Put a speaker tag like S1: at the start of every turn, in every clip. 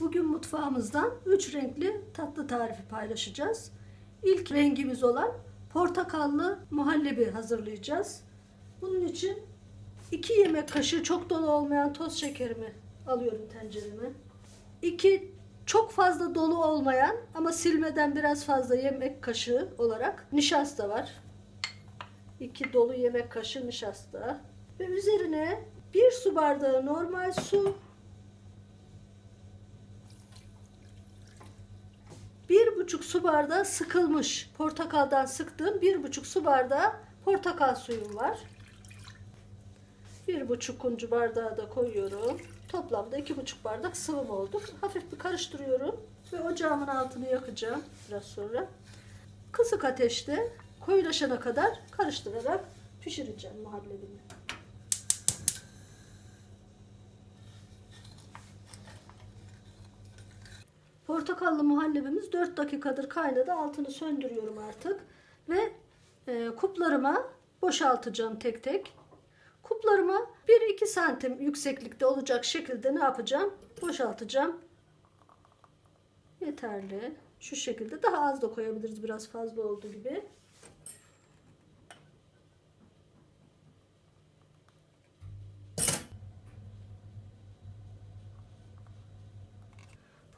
S1: Bugün mutfağımızdan 3 renkli tatlı tarifi paylaşacağız. İlk rengimiz olan portakallı muhallebi hazırlayacağız. Bunun için 2 yemek kaşığı çok dolu olmayan toz şekerimi alıyorum tencereme. 2 çok fazla dolu olmayan ama silmeden biraz fazla yemek kaşığı olarak nişasta var. 2 dolu yemek kaşığı nişasta ve üzerine 1 su bardağı normal su bir buçuk su bardağı sıkılmış portakaldan sıktığım bir buçuk su bardağı portakal suyum var. Bir buçuk kuncu bardağı da koyuyorum. Toplamda iki buçuk bardak sıvım oldu. Hafif bir karıştırıyorum ve ocağımın altını yakacağım biraz sonra. Kısık ateşte koyulaşana kadar karıştırarak pişireceğim muhallebimi. Portakallı muhallebimiz 4 dakikadır kaynadı. Altını söndürüyorum artık. Ve e, kuplarıma boşaltacağım tek tek. Kuplarıma 1-2 santim yükseklikte olacak şekilde ne yapacağım? Boşaltacağım. Yeterli. Şu şekilde daha az da koyabiliriz biraz fazla olduğu gibi.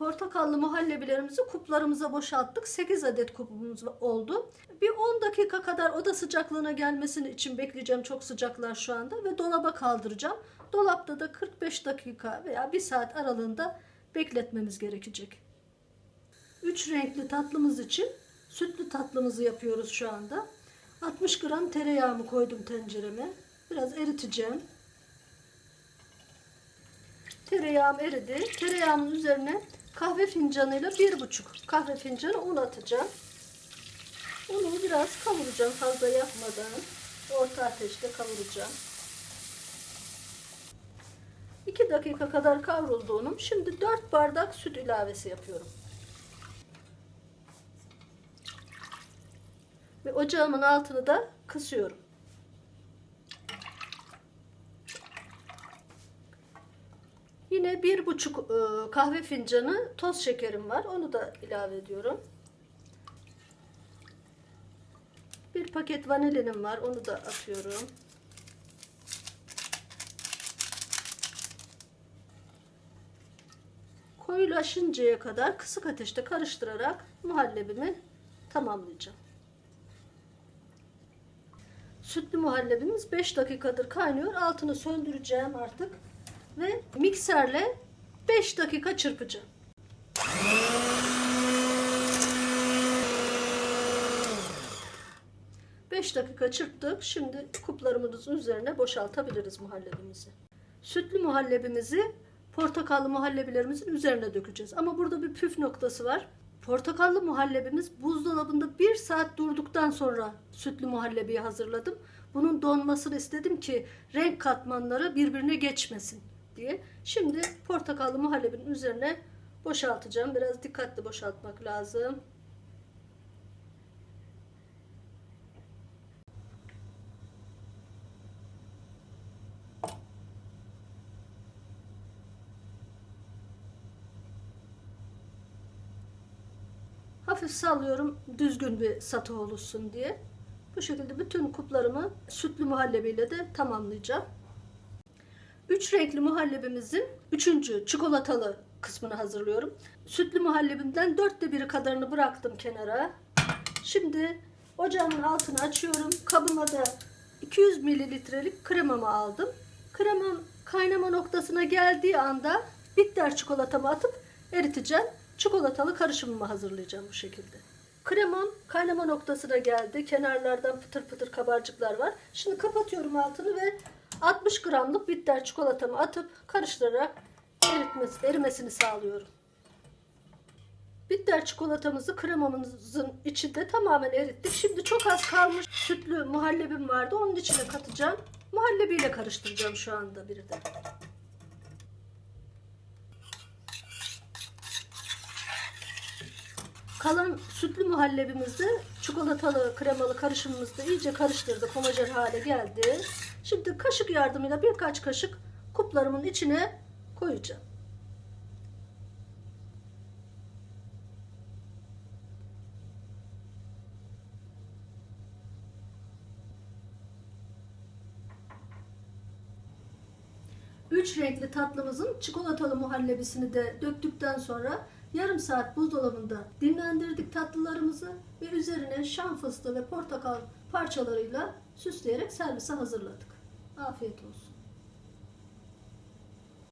S1: Portakallı muhallebilerimizi kuplarımıza boşalttık. 8 adet kupumuz oldu. Bir 10 dakika kadar oda sıcaklığına gelmesini için bekleyeceğim. Çok sıcaklar şu anda ve dolaba kaldıracağım. Dolapta da 45 dakika veya 1 saat aralığında bekletmemiz gerekecek. 3 renkli tatlımız için sütlü tatlımızı yapıyoruz şu anda. 60 gram tereyağımı koydum tencereme. Biraz eriteceğim. Tereyağım eridi. Tereyağımın üzerine kahve fincanıyla bir buçuk kahve fincanı un atacağım. Unu biraz kavuracağım fazla yakmadan. Orta ateşte kavuracağım. 2 dakika kadar kavruldu unum. Şimdi 4 bardak süt ilavesi yapıyorum. Ve ocağımın altını da kısıyorum. Yine bir buçuk e, kahve fincanı toz şekerim var. Onu da ilave ediyorum. Bir paket vanilinim var. Onu da atıyorum. Koyulaşıncaya kadar kısık ateşte karıştırarak muhallebimi tamamlayacağım. Sütlü muhallebimiz 5 dakikadır kaynıyor. Altını söndüreceğim artık ve mikserle 5 dakika çırpacağım. Beş dakika çırptık. Şimdi kuplarımızın üzerine boşaltabiliriz muhallebimizi. Sütlü muhallebimizi portakallı muhallebilerimizin üzerine dökeceğiz. Ama burada bir püf noktası var. Portakallı muhallebimiz buzdolabında bir saat durduktan sonra sütlü muhallebiyi hazırladım. Bunun donmasını istedim ki renk katmanları birbirine geçmesin diye. Şimdi portakallı muhallebinin üzerine boşaltacağım. Biraz dikkatli boşaltmak lazım. Hafif sallıyorum düzgün bir satı oluşsun diye. Bu şekilde bütün kuplarımı sütlü muhallebiyle de tamamlayacağım. Üç renkli muhallebimizin üçüncü çikolatalı kısmını hazırlıyorum. Sütlü muhallebimden dörtte biri kadarını bıraktım kenara. Şimdi ocağımın altını açıyorum. Kabıma da 200 mililitrelik kremamı aldım. Kremam kaynama noktasına geldiği anda bitter çikolatamı atıp eriteceğim. Çikolatalı karışımımı hazırlayacağım bu şekilde. Kremam kaynama noktasına geldi. Kenarlardan pıtır pıtır kabarcıklar var. Şimdi kapatıyorum altını ve 60 gramlık bitter çikolatamı atıp karıştırarak eritmesi, erimesini sağlıyorum. Bitter çikolatamızı kremamızın içinde tamamen erittik. Şimdi çok az kalmış sütlü muhallebim vardı. Onun içine katacağım. Muhallebiyle karıştıracağım şu anda bir de. Kalan sütlü muhallebimizi çikolatalı kremalı karışımımızda iyice karıştırdık. Homojen hale geldi. Şimdi kaşık yardımıyla birkaç kaşık kuplarımın içine koyacağım. Üç renkli tatlımızın çikolatalı muhallebisini de döktükten sonra yarım saat buzdolabında dinlendirdik tatlılarımızı ve üzerine şan fıstığı ve portakal parçalarıyla süsleyerek servise hazırladık. Afiyet olsun.